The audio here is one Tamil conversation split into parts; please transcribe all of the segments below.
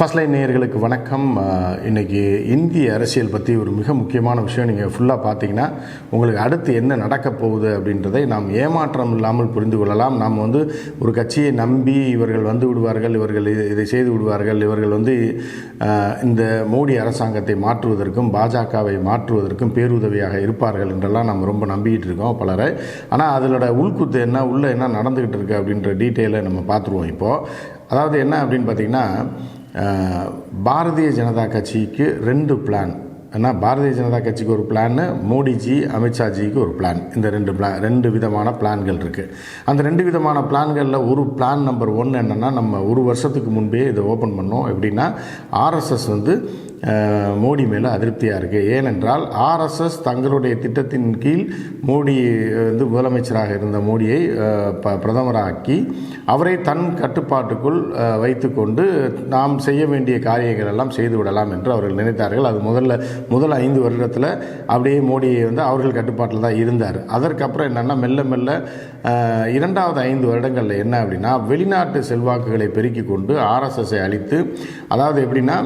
ஃபர்ஸ்ட் லைன் நேயர்களுக்கு வணக்கம். இன்றைக்கி இந்திய அரசியல் பற்றி ஒரு மிக முக்கியமான விஷயம் நீங்கள் ஃபுல்லாக பார்த்தீங்கன்னா உங்களுக்கு அடுத்து என்ன நடக்க போகுது அப்படின்றதை நாம் ஏமாற்றம் இல்லாமல் புரிந்து கொள்ளலாம். நாம் வந்து ஒரு கட்சியை நம்பி இவர்கள் வந்து விடுவார்கள் இவர்கள் இதை- இதை செய்து விடுவார்கள் இவர்கள் வந்து இந்த மோடி அரசாங்கத்தை மாற்றுவதற்கும் பாஜகவை மாற்றுவதற்கும் பேருதவியாக இருப்பார்கள் என்றெல்லாம் நம்ம ரொம்ப நம்பிக்கிட்டு இருக்கோம் பலரை. ஆனால் அதோட உள்குத்து என்ன உள்ளே என்ன நடந்துக்கிட்டு இருக்கு அப்படின்ற டீட்டெயிலை நம்ம பார்த்துருவோம் இப்போது அதாவது என்ன அப்படின்னு பார்த்தீங்கன்னா பாரதிய ஜனதா கட்சிக்கு ரெண்டு பிளான் ஏன்னா பாரதிய ஜனதா கட்சிக்கு ஒரு பிளான்னு மோடிஜி அமித்ஷாஜிக்கு ஒரு பிளான் இந்த ரெண்டு பிளான் ரெண்டு விதமான பிளான்கள் இருக்குது அந்த ரெண்டு விதமான பிளான்களில் ஒரு பிளான் நம்பர் ஒன் என்னென்னா நம்ம ஒரு வருஷத்துக்கு முன்பே இதை ஓப்பன் பண்ணோம். எப்படின்னா ஆர்எஸ்எஸ் வந்து மோடி மேலே அதிருப்தியாக இருக்குது ஏனென்றால் ஆர்எஸ்எஸ் தங்களுடைய திட்டத்தின் கீழ் மோடி வந்து முதலமைச்சராக இருந்த மோடியை ப பிரதமராக்கி அவரை தன் கட்டுப்பாட்டுக்குள் வைத்துக்கொண்டு நாம் செய்ய வேண்டிய காரியங்கள் எல்லாம் செய்து விடலாம் என்று அவர்கள் நினைத்தார்கள். அது முதல்ல முதல் ஐந்து வருடத்தில் அப்படியே மோடியை வந்து அவர்கள் கட்டுப்பாட்டில் தான் இருந்தார். அதற்கப்புறம் என்னென்னா மெல்ல மெல்ல இரண்டாவது ஐந்து வருடங்களில் என்ன அப்படின்னா வெளிநாட்டு செல்வாக்குகளை பெருக்கிக் கொண்டு ஆர்எஸ்எஸ்ஸை அழித்து அதாவது எப்படின்னா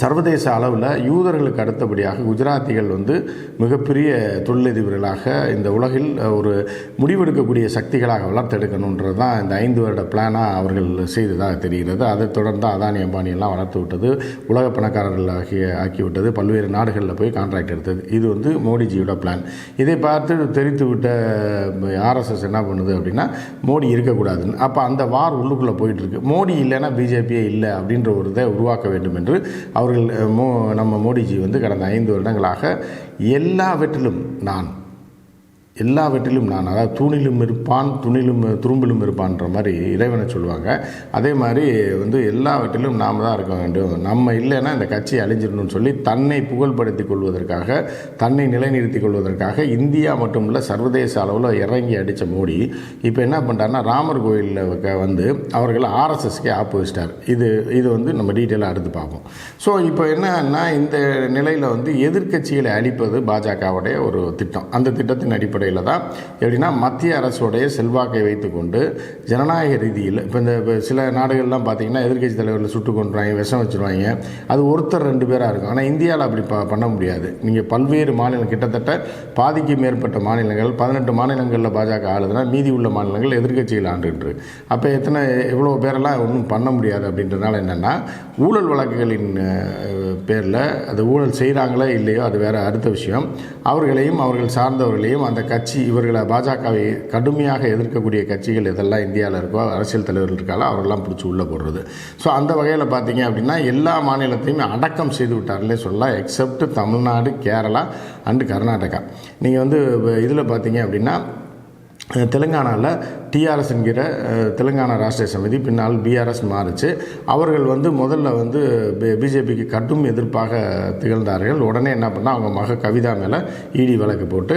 சர்வதேச அளவில் யூதர்களுக்கு அடுத்தபடியாக குஜராத்திகள் வந்து மிகப்பெரிய தொழிலதிபர்களாக இந்த உலகில் ஒரு முடிவெடுக்கக்கூடிய சக்திகளாக வளர்த்தெடுக்கணுன்றது தான் இந்த ஐந்து வருட பிளானாக அவர்கள் செய்ததாக தெரிகிறது. அதைத் தொடர்ந்து அதானி அம்பானியெல்லாம் வளர்த்து விட்டது உலக பணக்காரர்கள் ஆகி ஆக்கிவிட்டது பல்வேறு நாடுகளில் போய் கான்ட்ராக்ட் எடுத்தது. இது வந்து மோடிஜியோட பிளான் இதை பார்த்து தெரித்து விட்ட ஆர்எஸ்எஸ் என்ன பண்ணுது அப்படின்னா மோடி இருக்கக்கூடாதுன்னு. அப்போ அந்த வார் உள்ளுக்குள்ளே போயிட்டுருக்கு மோடி இல்லைன்னா பிஜேபியே இல்லை அப்படின்ற ஒரு இதை உருவாக்க வேண்டும் என்று அவர்கள் மோ நம்ம மோடிஜி வந்து கடந்த ஐந்து வருடங்களாக எல்லாவற்றிலும் நான் எல்லாவற்றிலும் நான் அதாவது தூணிலும் இருப்பான் துணிலும் துரும்பிலும் இருப்பான்ற மாதிரி இறைவனை சொல்லுவாங்க. அதே மாதிரி வந்து எல்லாவற்றிலும் நாம் தான் இருக்க வேண்டும். நம்ம இல்லைன்னா இந்த கட்சி அழிஞ்சிடணும்னு சொல்லி தன்னை புகழ்படுத்திக் கொள்வதற்காக தன்னை நிலைநிறுத்திக் கொள்வதற்காக இந்தியா மட்டும் இல்லை சர்வதேச அளவில் இறங்கி அடித்த மோடி இப்போ என்ன பண்ணுறாருன்னா ராமர் கோயிலில் வந்து அவர்கள் ஆர்எஸ்எஸ்க்கே ஆப்போசிட்டார் இது இது வந்து நம்ம டீட்டெயிலாக அடுத்து பார்ப்போம். ஸோ இப்போ என்னன்னா இந்த நிலையில் வந்து எதிர்க்கட்சிகளை அழிப்பது பாஜகவுடைய ஒரு திட்டம். அந்த திட்டத்தின் அடிப்படை அடிப்படையில் தான் எப்படின்னா மத்திய அரசுடைய செல்வாக்கை வைத்துக்கொண்டு ஜனநாயக ரீதியில் இப்போ இந்த சில நாடுகள்லாம் பார்த்தீங்கன்னா எதிர்க்கட்சி தலைவர்கள் சுட்டு கொண்டுருவாங்க விஷம் வச்சுருவாங்க. அது ஒருத்தர் ரெண்டு பேராக இருக்கும். ஆனால் இந்தியாவில் அப்படி ப பண்ண முடியாது. நீங்கள் பல்வேறு மாநிலம் கிட்டத்தட்ட பாதிக்கு மேற்பட்ட மாநிலங்கள் பதினெட்டு மாநிலங்களில் பாஜக ஆளுதுன்னா மீதி உள்ள மாநிலங்கள் எதிர்க்கட்சிகள் ஆண்டுகிட்டு அப்போ எத்தனை எவ்வளோ பேரெல்லாம் ஒன்றும் பண்ண முடியாது அப்படின்றனால என்னென்னா ஊழல் வழக்குகளின் பேரில் அது ஊழல் செய்கிறாங்களோ இல்லையோ அது வேறு அடுத்த விஷயம். அவர்களையும் அவர்கள் சார்ந்தவர்களையும் அந்த கட்சி இவர்களை பாஜகவை கடுமையாக எதிர்க்கக்கூடிய கட்சிகள் எதெல்லாம் இந்தியாவில் இருக்கோ அரசியல் தலைவர்கள் இருக்காலோ அவரெல்லாம் பிடிச்சி உள்ளே போடுறது. ஸோ அந்த வகையில் பார்த்தீங்க அப்படின்னா எல்லா மாநிலத்தையுமே அடக்கம் செய்து விட்டார்களே சொல்லலாம் எக்ஸப்ட் தமிழ்நாடு கேரளா அண்டு கர்நாடகா. நீங்கள் வந்து இதில் பார்த்தீங்க அப்படின்னா தெலுங்கானாவில் டிஆர்எஸ் என்கிற தெலுங்கானா ராஷ்டிரிய சமிதி பின்னால் பிஆர்எஸ் மாறுச்சு. அவர்கள் வந்து முதல்ல வந்து பிஜேபிக்கு கடும் எதிர்ப்பாக திகழ்ந்தார்கள். உடனே என்ன பண்ணால் அவங்க மக கவிதா மேலே இடி வழக்கு போட்டு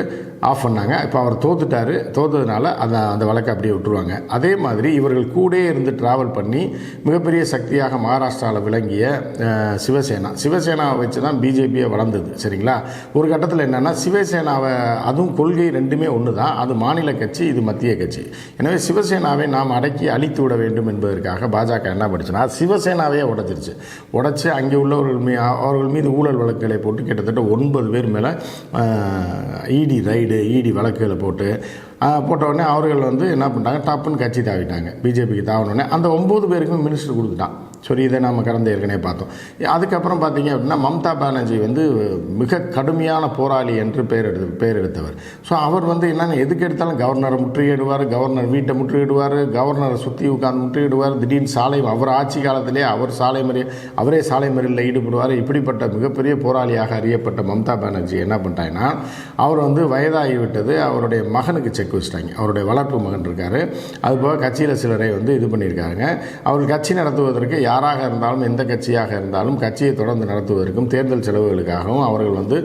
ஆஃப் பண்ணாங்க. இப்போ அவர் தோத்துட்டார். தோத்ததுனால அந்த அந்த வழக்கை அப்படியே விட்டுருவாங்க. அதே மாதிரி இவர்கள் கூட இருந்து ட்ராவல் பண்ணி மிகப்பெரிய சக்தியாக மகாராஷ்டிராவில் விளங்கிய சிவசேனா. சிவசேனாவை வச்சு தான் பிஜேபியை வளர்ந்தது. சரிங்களா? ஒரு கட்டத்தில் என்னென்னா சிவசேனாவை அதுவும் கொள்கை ரெண்டுமே ஒன்று தான் அது மாநில கட்சி இது மத்திய கட்சி. எனவே சிவசேனாவை நாம் அடக்கி அழித்து விட வேண்டும் என்பதற்காக பாஜக என்ன படிச்சுன்னா சிவசேனாவே உடைச்சிருச்சு. உடச்சி அங்கே உள்ளவர்கள் மீ அவர்கள் மீது ஊழல் வழக்குகளை போட்டு கிட்டத்தட்ட ஒன்பது பேர் மேலே இடி ரைடு இடி வழக்குகளை போட்டு போட்டவுடனே போட்ட உடனே அவர்கள் வந்து என்ன பண்ணிட்டாங்க டப்புன்னு கட்சி தாவிட்டாங்க. பிஜேபிக்கு தாவினோடனே அந்த ஒம்பது பேருக்குமே மினிஸ்டர் கொடுத்துட்டான். சரி இதை நம்ம கடந்த ஏற்கனவே பார்த்தோம். அதுக்கப்புறம் பார்த்தீங்க அப்படின்னா மம்தா பானர்ஜி வந்து மிக கடுமையான போராளி என்று பெயர் எடுத்து பெயர் எடுத்தவர். ஸோ அவர் வந்து என்னென்ன எதுக்கு எடுத்தாலும் கவர்னரை முற்றுகையிடுவார் கவர்னர் வீட்டை முற்றுகையிடுவார் கவர்னரை சுற்றி உட்காந்து முற்றுகையிடுவார். திடீர்னு சாலை அவர் ஆட்சி காலத்திலே அவர் சாலை முறை அவரே சாலை மறியலில் ஈடுபடுவார். இப்படிப்பட்ட மிகப்பெரிய போராளியாக அறியப்பட்ட மம்தா பானர்ஜி என்ன பண்ணிட்டாங்கன்னா அவர் வந்து வயதாகிவிட்டது. அவருடைய மகனுக்கு செக் வச்சிட்டாங்க. அவருடைய வளர்ப்பு மகன் இருக்கார். அதுபோக கட்சியில் சிலரை வந்து இது பண்ணியிருக்காங்க. அவர் கட்சி நடத்துவதற்கு யார் யாராக இருந்தாலும் எந்த கட்சியாக இருந்தாலும் கட்சியை தொடர்ந்து நடத்துவதற்கும் தேர்தல் செலவுகளுக்காகவும் அவர்கள் வந்து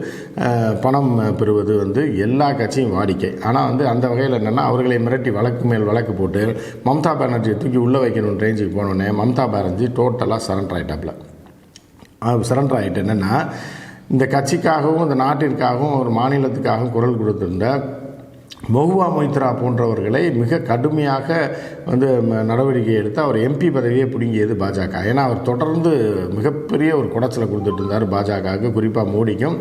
பணம் பெறுவது வந்து எல்லா கட்சியும் வாடிக்கை. ஆனால் வந்து அந்த வகையில் என்னென்னா அவர்களை மிரட்டி வழக்கு மேல் வழக்கு போட்டு மம்தா பானர்ஜியை தூக்கி உள்ளே வைக்கணும் ரேஞ்சுக்கு போனோடனே மம்தா பானர்ஜி டோட்டலாக சரண்டர் ஆகிட்டாப்புல சரண்டர் ஆகிட்டு என்னென்னா இந்த கட்சிக்காகவும் இந்த நாட்டிற்காகவும் ஒரு மாநிலத்துக்காகவும் குரல் கொடுத்திருந்த மொஹுவா மொய்த்ரா போன்றவர்களை மிக கடுமையாக வந்து நடவடிக்கை எடுத்து அவர் எம்பி பதவியை பிடுங்கியது பாஜக. ஏன்னா அவர் தொடர்ந்து மிகப்பெரிய ஒரு குடைச்சலை கொடுத்துட்டு இருந்தார் பாஜகவுக்கு குறிப்பாக மோடிக்கும்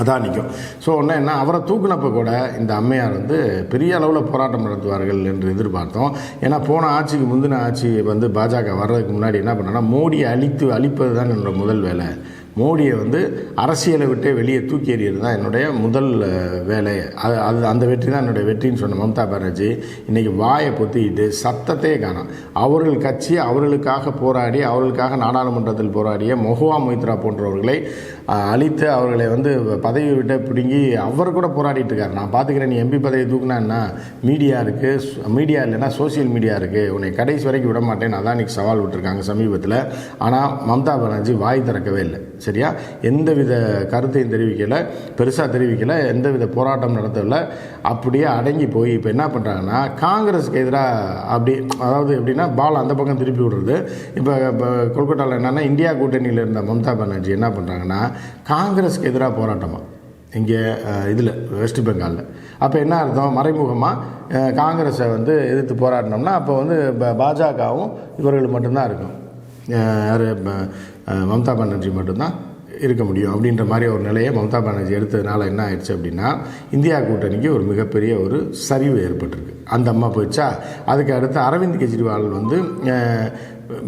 அதானிக்கும். ஸோ ஒன்று என்ன அவரை தூக்குனப்போ கூட இந்த அம்மையார் வந்து பெரிய அளவில் போராட்டம் நடத்துவார்கள் என்று எதிர்பார்த்தோம். ஏன்னா போன ஆட்சிக்கு முந்தின ஆட்சி வந்து பாஜக வர்றதுக்கு முன்னாடி என்ன பண்ணாங்கன்னா மோடியை அழித்து அழிப்பது தான் என்னோட முதல் வேலை. மோடியை வந்து அரசியலை விட்டே வெளியே தூக்கி எறியது தான் என்னுடைய முதல் வேலை. அது அது அந்த வெற்றி தான் என்னுடைய வெற்றின்னு சொன்ன மம்தா பானர்ஜி இன்றைக்கி வாயை பொத்திக்கிட்டு சத்தத்தையே காணும். அவர்கள் கட்சி அவர்களுக்காக போராடி அவர்களுக்காக நாடாளுமன்றத்தில் போராடிய மொஹுவா மொய்த்ரா போன்றவர்களை அழித்து அவர்களை வந்து பதவி விட்டு பிடுங்கி அவர் கூட போராடிட்டு இருக்காரு. நான் பார்த்துக்கிறேன் நீ எம்பி பதவி தூக்குனா என்ன? மீடியா இருக்குது மீடியா இல்லைன்னா சோஷியல் மீடியா இருக்குது உன்னை கடைசி வரைக்கும் விட மாட்டேன் அதான் இன்னைக்கு சவால் விட்டுருக்காங்க சமீபத்தில். ஆனால் மம்தா பானர்ஜி வாய் திறக்கவே இல்லை. சரியா? எந்தவித கருத்தையும் தெரிவிக்கலை பெருசாக தெரிவிக்கலை எந்தவித போராட்டம் நடத்தலை. அப்படியே அடங்கி போய் இப்போ என்ன பண்ணுறாங்கன்னா காங்கிரஸுக்கு எதிராக அப்படி அதாவது எப்படின்னா பால் அந்த பக்கம் திருப்பி விடுறது. இப்போ இப்போ கொல்கட்டாவில் என்னென்னா இந்தியா கூட்டணியில் இருந்த மம்தா பானர்ஜி என்ன பண்ணுறாங்கன்னா காங்கிரஸுக்கு எதிராக போராட்டமாக இங்கே இதில் வெஸ்ட் பெங்காலில் அப்போ என்ன அர்த்தம்? மறைமுகமாக காங்கிரஸை வந்து எதிர்த்து போராடினோம்னா அப்போ வந்து ப- பாஜகவும் இவர்கள் மட்டும்தான் இருக்கும் யார் மம்தா பானர்ஜி மட்டும்தான் இருக்க முடியும். அப்படின்ற மாதிரி ஒரு நிலையை மம்தா பானர்ஜி எடுத்ததுனால என்ன ஆயிடுச்சு அப்படின்னா இந்தியா கூட்டணிக்கு ஒரு மிகப்பெரிய ஒரு சரிவு ஏற்பட்டிருக்கு. அந்த அம்மா போயிடுச்சா? அதுக்கு அடுத்து அரவிந்த் கெஜ்ரிவால் வந்து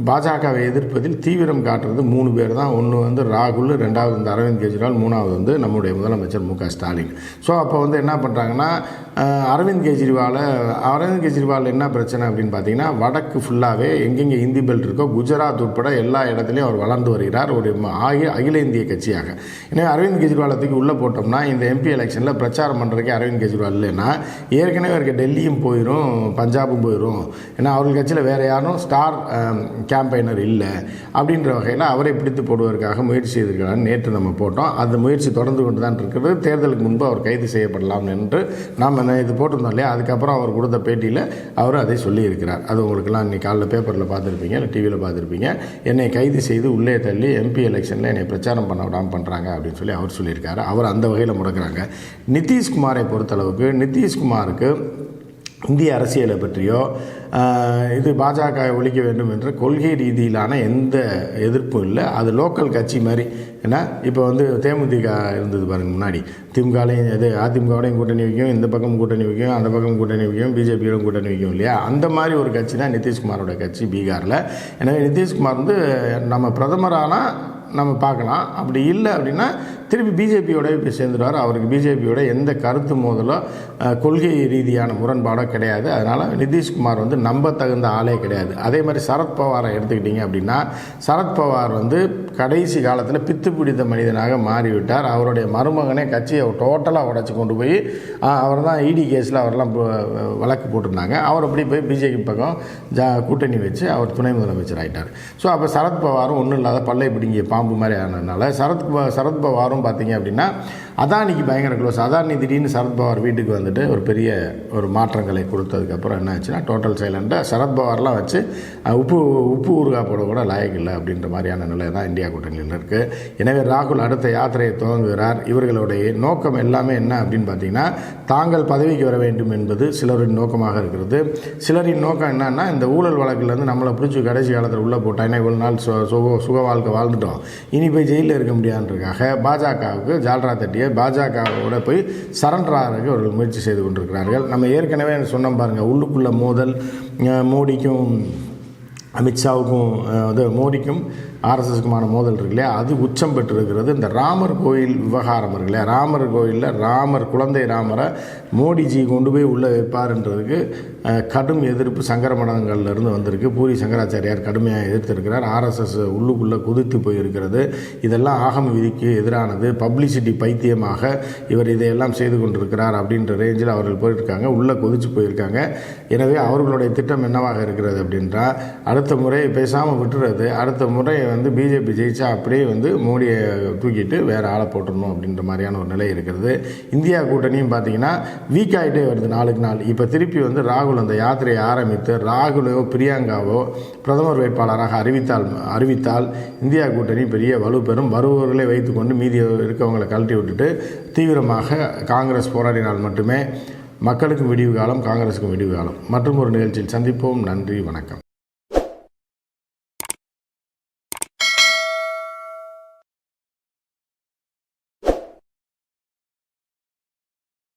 பாஜகவை எதிர்ப்பதில் தீவிரம் காட்டுறது மூணு பேர் தான். ஒன்று வந்து ராகுல் ரெண்டாவது வந்து அரவிந்த் கெஜ்ரிவால் மூணாவது வந்து நம்முடைய முதலமைச்சர் மு க ஸ்டாலின். ஸோ அப்போ வந்து என்ன பண்ணுறாங்கன்னா அரவிந்த் கெஜ்ரிவாலை அரவிந்த் கெஜ்ரிவால் என்ன பிரச்சனை அப்படின்னு பார்த்தீங்கன்னா வடக்கு ஃபுல்லாகவே எங்கெங்கே இந்தி பெல்ட் இருக்கோ குஜராத் உட்பட எல்லா இடத்துலையும் அவர் வளர்ந்து வருகிறார். ஒரு ம- ஆகி அகில இந்திய கட்சியாக. எனவே அரவிந்த் கெஜ்ரிவாலை தூக்கி உள்ளே போட்டோம்னா இந்த எம்பி எலெக்ஷனில் பிரச்சாரம் பண்ணுறதுக்கே அரவிந்த் கெஜ்ரிவால் இல்லைன்னா ஏற்கனவே இருக்க டெல்லியும் போயிடும் பஞ்சாபும் போயிடும் ஏன்னா அவர்கள் கட்சியில் வேறு யாரும் ஸ்டார் கேம்பெயினர் இல்லை. அப்படின்ற வகையில் அவரை பிடித்து போடுவதற்காக முயற்சி செய்திருக்கிறார். நேற்று நம்ம போட்டோம். அந்த முயற்சி தொடர்ந்து கொண்டு தான் இருக்கிறது தேர்தலுக்கு முன்பு அவர் கைது செய்யப்படலாம் என்று நாம் நான் இது போட்டிருந்தோம் இல்லையா? அதுக்கப்புறம் அவர் கொடுத்த பேட்டியில் அவர் அதை சொல்லியிருக்கிறார். அது உங்களுக்கெல்லாம் இன்னைக்கு காலைல பேப்பரில் பார்த்துருப்பீங்க இல்லை டிவியில் பார்த்துருப்பீங்க. என்னை கைது செய்து உள்ளே தள்ளி எம்பி எலெக்ஷனில் என்னை பிரச்சாரம் பண்ண விடாமல் பண்ணுறாங்க அப்படின்னு சொல்லி அவர் சொல்லியிருக்காரு. அவர் அந்த வகையில் முடக்கிறாங்க. நிதிஷ்குமாரை பொறுத்தளவுக்கு நிதிஷ்குமாருக்கு இந்திய அரசியலை பற்றியோ இது பாஜக ஒழிக்க வேண்டும் என்ற கொள்கை ரீதியிலான எந்த எதிர்ப்பும் இல்லை. அது லோக்கல் கட்சி மாதிரி. ஏன்னா இப்போ வந்து தேமுதிக இருந்தது பாருங்கள் முன்னாடி. திமுகலையும் இது அதிமுகவோடையும் கூட்டணி வைக்கும் இந்த பக்கம் கூட்டணி வைக்கும் அந்த பக்கம் கூட்டணி வைக்கும் பிஜேபியோடும் கூட்டணி வைக்கும் இல்லையா? அந்த மாதிரி ஒரு கட்சி தான் நிதிஷ்குமாரோட கட்சி பீகாரில். எனவே நிதிஷ்குமார் வந்து நம்ம பிரதமரானால் நம்ம பார்க்கலாம். அப்படி இல்லை அப்படின்னா திருப்பி பிஜேபியோட போய் சேர்ந்துருவார். அவருக்கு பிஜேபியோட எந்த கருத்து மோதலோ கொள்கை ரீதியான முரண்பாடோ கிடையாது. அதனால் நிதிஷ்குமார் வந்து நம்ப தகுந்த ஆளே கிடையாது. அதே மாதிரி சரத்பவாரை எடுத்துக்கிட்டிங்க அப்படின்னா சரத்பவார் வந்து கடைசி காலத்தில் பித்து பிடித்த மனிதனாக மாறிவிட்டார். அவருடைய மருமகனே கட்சியை டோட்டலாக உடச்சி கொண்டு போய் அவர் தான் இடி கேஸில் அவரெல்லாம் வழக்கு போட்டிருந்தாங்க. அவர் அப்படி போய் பிஜேபி பக்கம் ஜா கூட்டணி வச்சு அவர் துணை முதலமைச்சர் ஆகிட்டார் ஸோ அப்போ சரத்பவாரும் ஒன்றும் இல்லாத பல்லை பிடுங்கிய பாம்பு மாதிரி ஆனதுனால சரத் சரத்பவாரும் சரத்பவாரும் பார்த்தீங்க அப்படின்னா அதானிக்கு பயங்கர க்ளோஸ் அதானி திடீர்னு சரத்பவார் வீட்டுக்கு வந்துட்டு ஒரு பெரிய ஒரு மாற்றங்களை கொடுத்ததுக்கப்புறம் என்ன ஆச்சுன்னா டோட்டல் சைலண்டாக சரத்பவார்லாம் வச்சு உப்பு உப்பு ஊறுகாய் போட கூட லாயக்கு இல்லை அப்படின்ற மாதிரியான நிலை தான் இந்தியா கூட்டணியில் இருக்குது எனவே ராகுல் அடுத்த யாத்திரையை துவங்குகிறார். இவர்களுடைய நோக்கம் எல்லாமே என்ன அப்படின்னு பார்த்தீங்கன்னா தாங்கள் பதவிக்கு வர வேண்டும் என்பது சிலரின் நோக்கமாக இருக்கிறது. சிலரின் நோக்கம் என்னன்னா இந்த ஊழல் வழக்கிலேருந்து நம்மளை பிடிச்சி கடைசி காலத்தில் உள்ளே போட்டாங்கன்னா இவ்வளோ நாள் சுக சுக வாழ்க்கை வாழ்ந்துட்டோம் இனி போய் ஜெயிலில் இருக்க முடியாதுன்றதுக்காக பாஜகவுக்கு ஜால்ரா தட்டிய பாஜகவோட போய் சரண்டர் ஆகிறதுக்கு அவர்கள் முயற்சி செய்து கொண்டிருக்கிறார்கள். நம்ம ஏற்கனவே சொன்னோம் பாருங்கள் உள்ளுக்குள்ள மோதல் மோடிக்கும் அமித்ஷாவுக்கும் அது மோடிக்கும் ஆர்எஸ்எஸ்க்குமான மோதல் இருக்கு இல்லையா? அது உச்சம் பெற்றிருக்கிறது. இந்த ராமர் கோயில் விவகாரம் இருக்கு இல்லையா? ராமர் கோயிலில் ராமர் குழந்தை ராமரை மோடிஜி கொண்டு போய் உள்ளே வைப்பார்ன்றதுக்கு கடும் எதிர்ப்பு சங்கர மடங்கள்லேருந்து வந்திருக்கு. பூரி சங்கராச்சாரியார் கடுமையாக எதிர்த்திருக்கிறார். ஆர்எஸ்எஸ் உள்ளுக்குள்ளே குதித்து போயிருக்கிறது. இதெல்லாம் ஆகம விதிக்கு எதிரானது. பப்ளிசிட்டி பைத்தியமாக இவர் இதையெல்லாம் செய்து கொண்டிருக்கிறார் அப்படின்ற ரேஞ்சில் அவர்கள் போயிருக்காங்க. உள்ளே கொதிச்சு போயிருக்காங்க. எனவே அவர்களுடைய திட்டம் என்னவாக இருக்கிறது அப்படின்றா அடுத்த முறை பேசாமல் விட்டுறது அடுத்த முறை வந்து பிஜேபி ஜெயிச்சா அப்படியே வந்து மோடியை தூக்கிட்டு வேறு ஆளை போட்டுடணும் அப்படின்ற மாதிரியான ஒரு நிலை இருக்கிறது. இந்தியா கூட்டணியும் பார்த்தீங்கன்னா வீக் ஆகிட்டே வருது நாளுக்கு நாள். இப்போ திருப்பி வந்து ராகுல் அந்த யாத்திரையை ஆரம்பித்து ராகுலோ பிரியங்காவோ பிரதமர் வேட்பாளராக அறிவித்தால் அறிவித்தால் இந்தியா கூட்டணி பெரிய வலு பெறும் வருபவர்களை வைத்துக்கொண்டு மீதி இருக்கவங்களை கழட்டி விட்டுட்டு தீவிரமாக காங்கிரஸ் போராடினால் மட்டுமே மக்களுக்கும் விடிவு காலம் காங்கிரஸுக்கும் விடிவு காலம். மற்றும் ஒரு நிகழ்ச்சியில் சந்திப்போம். நன்றி வணக்கம்.